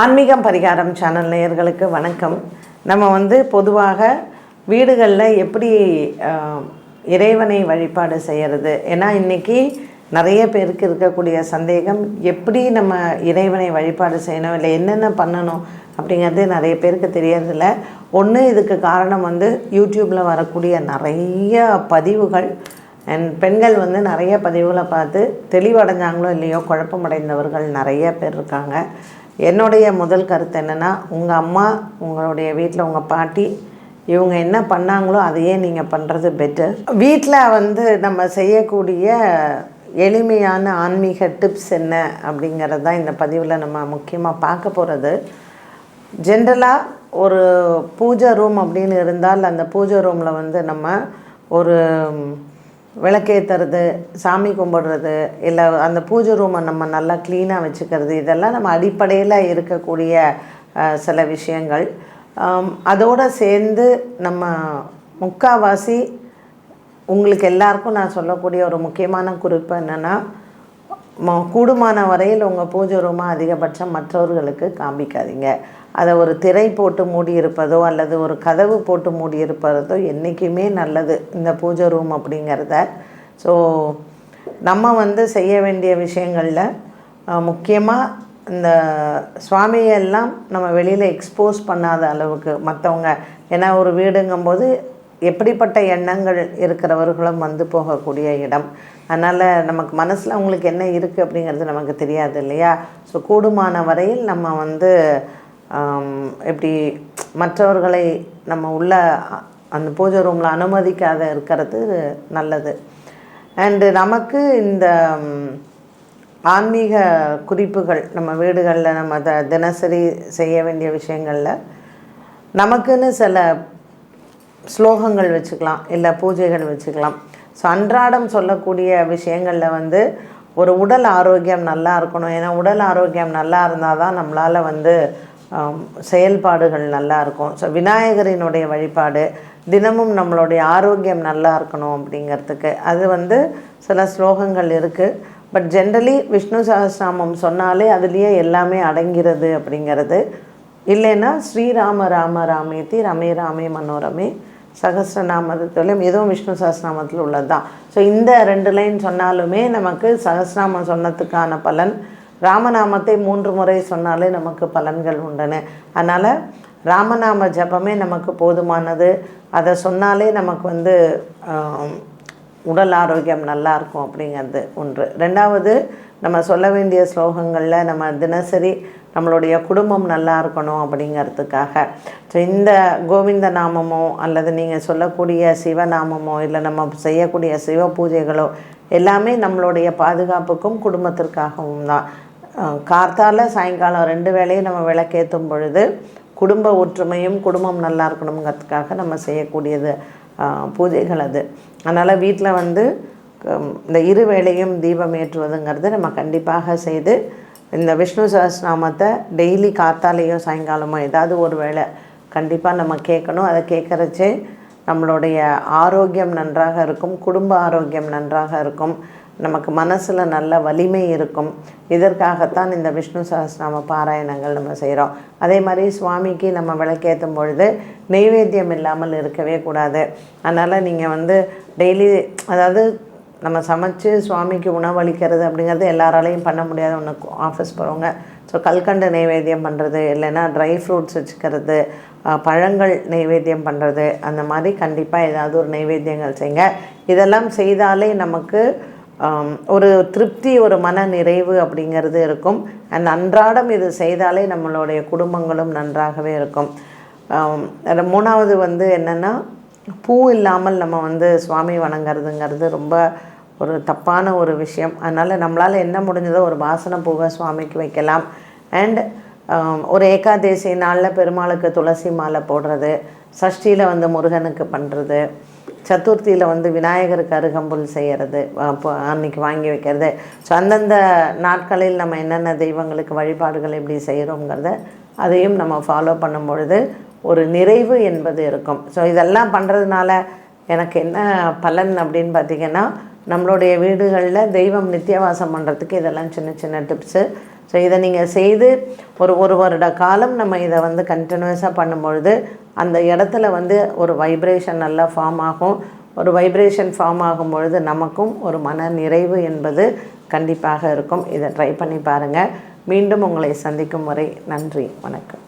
ஆன்மீகம் பரிகாரம் சேனல் நேயர்களுக்கு வணக்கம். நம்ம வந்து பொதுவாக வீடுகளில் எப்படி இறைவனை வழிபாடு செய்கிறது ஏன்னா இன்னைக்கு நிறைய பேருக்கு இருக்கக்கூடிய சந்தேகம் எப்படி நம்ம இறைவனை வழிபாடு செய்யணும்? இல்லை என்னென்ன பண்ணணும்? அப்படிங்கிறது நிறைய பேருக்கு தெரியறதில்ல. ஒன்று இதுக்கு காரணம் வந்து யூடியூப்பில் வரக்கூடிய நிறைய பதிவுகள். அண்ட் பெண்கள் வந்து நிறைய பதிவுகளை பார்த்து தெளிவடைஞ்சாங்களோ இல்லையோ குழப்பமடைந்தவர்கள் நிறைய பேர் இருக்காங்க. என்னுடைய முதல் கருத்து என்னென்னா உங்கள் அம்மா உங்களுடைய வீட்டில் உங்கள் பாட்டி இவங்க என்ன பண்ணாங்களோ அதையே நீங்கள் பண்ணுறது பெட்டர் வீட்டில் வந்து நம்ம செய்யக்கூடிய எளிமையான ஆன்மீக டிப்ஸ் என்ன அப்படிங்கிறது தான் இந்த பதிவில் நம்ம முக்கியமாக பார்க்க போகிறது ஜென்ரலாக ஒரு பூஜை ரூம் அப்படின்னு இருந்தால் அந்த பூஜை ரூமில் வந்து நம்ம ஒரு விளக்கேற்றுறது சாமி கும்பிடுறது இல்லை அந்த பூஜை ரூமை நம்ம நல்லா க்ளீனாக வச்சுக்கிறது இதெல்லாம் நம்ம அடிப்படையில் இருக்கக்கூடிய சில விஷயங்கள். அதோடு சேர்ந்து நம்ம முக்காவாசி உங்களுக்கு எல்லாருக்கும் நான் சொல்லக்கூடிய ஒரு முக்கியமான குறிப்பு என்னென்னா ம- கூடுமான வரையில் உங்கள் பூஜை ரூமை அதிகபட்சம் மற்றவர்களுக்கு காமிக்காதீங்க. அதை ஒரு திரை போட்டு மூடி இருப்பதோ அல்லது ஒரு கதவு போட்டு மூடி இருப்பதோ என்றைக்குமே நல்லது இந்த பூஜை ரூம் அப்படிங்கிறத. ஸோ நம்ம வந்து செய்ய வேண்டிய விஷயங்களில் முக்கியமாக இந்த சுவாமியெல்லாம் நம்ம வெளியில் எக்ஸ்போஸ் பண்ணாத அளவுக்கு மற்றவங்க ஏன்னா ஒரு வீடுங்கும்போது எப்படிப்பட்ட எண்ணங்கள் இருக்கிறவர்களும் வந்து போகக்கூடிய இடம். அதனால் நமக்கு மனசில் அவங்களுக்கு என்ன இருக்குது அப்படிங்கிறது நமக்கு தெரியாது இல்லையா? ஸோ கூடுமான வரையில் நம்ம வந்து எப்படி மற்றவர்களை நம்ம உள்ள அந்த பூஜை ரூமில் அனுமதிக்காத இருக்கிறது நல்லது. அண்டு நமக்கு இந்த ஆன்மீக குறிப்புகள் நம்ம வீடுகளில் நம்ம த தினசரி செய்ய வேண்டிய விஷயங்களில் நமக்குன்னு சில ஸ்லோகங்கள் வச்சுக்கலாம் இல்லை பூஜைகள் வச்சுக்கலாம். ஸோ அன்றாடம் சொல்லக்கூடிய விஷயங்களில் வந்து ஒரு உடல் ஆரோக்கியம் நல்லா இருக்கணும். ஏன்னா உடல் ஆரோக்கியம் நல்லா இருந்தால் தான் நம்மளால் வந்து செயல்பாடுகள் நல்லா இருக்கும். ஸோ விநாயகரினுடைய வழிபாடு தினமும் நம்மளுடைய ஆரோக்கியம் நல்லா இருக்கணும் அப்படிங்கிறதுக்கு. அது வந்து சில ஸ்லோகங்கள் இருக்குது பட் ஜென்ரலி விஷ்ணு சகசிராமம் சொன்னாலே அதுலேயே எல்லாமே அடங்கிறது அப்படிங்கிறது. இல்லைன்னா ஸ்ரீராம ராம ராமேதி ரமே ராமே மனோரமே சகஸ்ரநாமத்திலும் எதுவும் விஷ்ணு சகசிரநாமத்தில் உள்ளது தான் ஸோ இந்த ரெண்டு லைன் சொன்னாலுமே நமக்கு சகசிரநாமம் சொன்னதுக்கான பலன் ராமநாமத்தை மூன்று முறை சொன்னாலே நமக்கு பலன்கள் உண்டன அதனால் ராமநாம ஜபமே நமக்கு போதுமானது. அதை சொன்னாலே நமக்கு வந்து உடல் ஆரோக்கியம் நல்லாயிருக்கும் அப்படிங்கிறது ஒன்று. ரெண்டாவது நம்ம சொல்ல வேண்டிய ஸ்லோகங்களில் நம்ம தினசரி நம்மளுடைய குடும்பம் நல்லா இருக்கணும் அப்படிங்கிறதுக்காக. ஸோ இந்த கோவிந்த நாமமோ அல்லது நீங்கள் சொல்லக்கூடிய சிவநாமமோ இல்லை நம்ம செய்யக்கூடிய சிவ பூஜைகளோ எல்லாமே நம்மளுடைய பாதுகாப்புக்கும் குடும்பத்திற்காகவும் தான். கார்த்தால சாயங்காலம் ரெண்டு வேளையும் நம்ம விளக்கேற்றும் பொழுது குடும்ப ஒற்றுமையும் குடும்பம் நல்லா இருக்கணுங்கிறதுக்காக நம்ம செய்யக்கூடியது பூஜைகள் அது. அதனால் வீட்டில் வந்து இந்த இரு வேளையும் தீபம் ஏற்றுவதுங்கிறது நம்ம கண்டிப்பாக செய்து இந்த விஷ்ணு சஹஸ்நாமத்தை டெய்லி காத்தாலேயோ சாயங்காலமோ ஏதாவது ஒரு வேளை கண்டிப்பாக நம்ம கேட்கணும். அதை கேட்குறச்சே நம்மளுடைய ஆரோக்கியம் நன்றாக இருக்கும் குடும்ப ஆரோக்கியம் நன்றாக இருக்கும் நமக்கு மனசில் நல்ல வலிமை இருக்கும். இதற்காகத்தான் இந்த விஷ்ணு சஹஸ்ரநாம பாராயணங்கள் நம்ம செய்கிறோம் அதே மாதிரி சுவாமிக்கு நம்ம விளக்கேற்றும் பொழுது நெய்வேத்தியம் இல்லாமல் இருக்கவே கூடாது. அதனால் நீங்கள் வந்து டெய்லி அதாவது நம்ம சமைச்சு சுவாமிக்கு உணவளிக்கிறது அப்படிங்கிறது எல்லாராலையும் பண்ண முடியாது ஒன்று ஆஃபீஸ் போகிறவங்க ஸோ கல்கண்டு நைவேத்தியம் பண்ணுறது இல்லைன்னா ட்ரை ஃப்ரூட்ஸ் வச்சுக்கிறது பழங்கள் நைவேத்தியம் பண்ணுறது அந்த மாதிரி கண்டிப்பாக ஏதாவது ஒரு நைவேத்தியங்கள் செய்யுங்க இதெல்லாம் செய்தாலே நமக்கு ஒரு திருப்தி ஒரு மன நிறைவு அப்படிங்கிறது இருக்கும். அண்ட் அன்றாடம் இது செய்தாலே நம்மளுடைய குடும்பங்களும் நன்றாகவே இருக்கும். மூணாவது வந்து என்னென்னா பூ இல்லாமல் நம்ம வந்து சுவாமி வணங்குறதுங்கிறது ரொம்ப ஒரு தப்பான ஒரு விஷயம். அதனால் நம்மளால் என்ன முடிஞ்சதோ ஒரு வாசனை பூவை சுவாமிக்கு வைக்கலாம். அண்ட் um, ஒரு ஏகாதேசி நாளில் பெருமாளுக்கு துளசி மாலை போடுறது சஷ்டியில் வந்து முருகனுக்கு பண்ணுறது சதுர்த்தியில் வந்து விநாயகருக்கு அருகம்புல் செய்கிறது அப்போ அன்னைக்கு வாங்கி வைக்கிறது. ஸோ அந்தந்த நாட்களில் நம்ம என்னென்ன தெய்வங்களுக்கு வழிபாடுகள் எப்படி செய்கிறோங்கிறத அதையும் நம்ம ஃபாலோ பண்ணும் பொழுது ஒரு நிறைவு என்பது இருக்கும். ஸோ இதெல்லாம் பண்ணுறதுனால எனக்கு என்ன பலன் அப்படின்னு பார்த்திங்கன்னா நம்மளுடைய வீடுகளில் தெய்வம் நித்தியவாசம் பண்ணுறதுக்கு இதெல்லாம் சின்ன சின்ன டிப்ஸு ஸோ இதை நீங்கள் செய்து ஒரு ஒரு வருட காலம் நம்ம இதை வந்து கண்டினியூஸாக பண்ணும்பொழுது அந்த இடத்துல வந்து ஒரு வைப்ரேஷன் நல்லா ஃபார்ம் ஆகும். ஒரு வைப்ரேஷன் ஃபார்ம் ஆகும் பொழுது நமக்கும் ஒரு மன நிறைவு என்பது கண்டிப்பாக இருக்கும். இதை ட்ரை பண்ணி பாருங்கள் மீண்டும் உங்களை சந்திக்கும் வரை நன்றி. வணக்கம்.